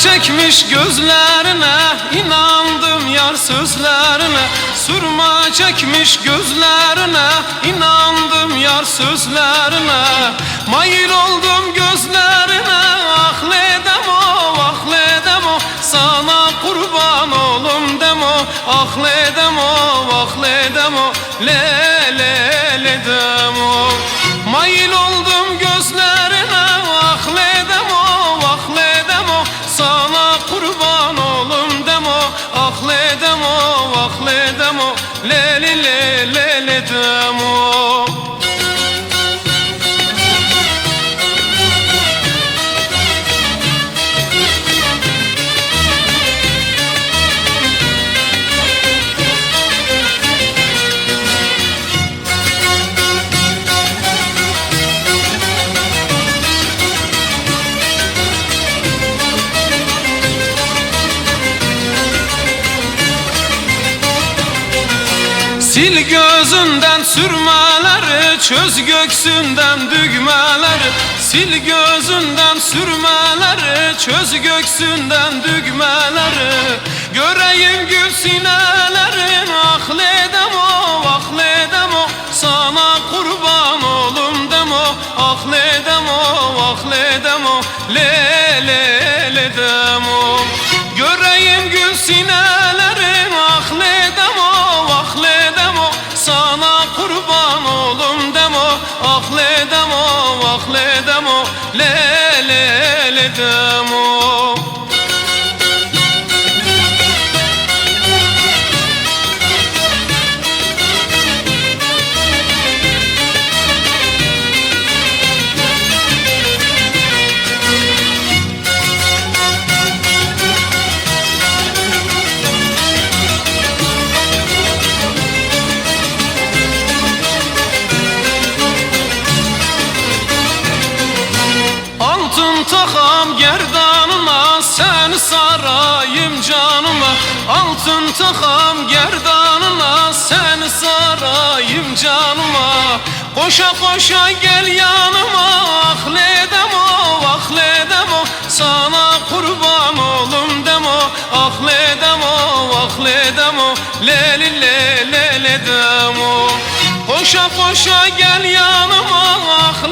çekmiş gözlerine inandım yar sözlerine. Sürma çekmiş gözlerine inandım yar sözlerine. Mayıl oldum gözlerine ah ledemo ah ledemo Sana kurban olum demo ah ledemo ah ledemo Le le le demo Mayıl oldum ah ledemo ah ledemo Le le le le le demo Sil gözünden sürmeleri Çöz göksünden düğmeleri Sil gözünden sürmeleri Çöz göksünden düğmeleri Göreyim gül sinelerin Ah ledemo ah ledemo Sana kurban olum demo Ah ledemo ah ledemo Le le Le le le demo takam gerdanıma Sen sarayım canıma. Altın takam gerdanına Sen sarayım canıma. Koşa koşa gel yanıma Ah ledemo ah ledemo Sana kurban olum demo Ah ledemo ah ledemo Le le le le le demo Koşa koşa gel yanıma Ah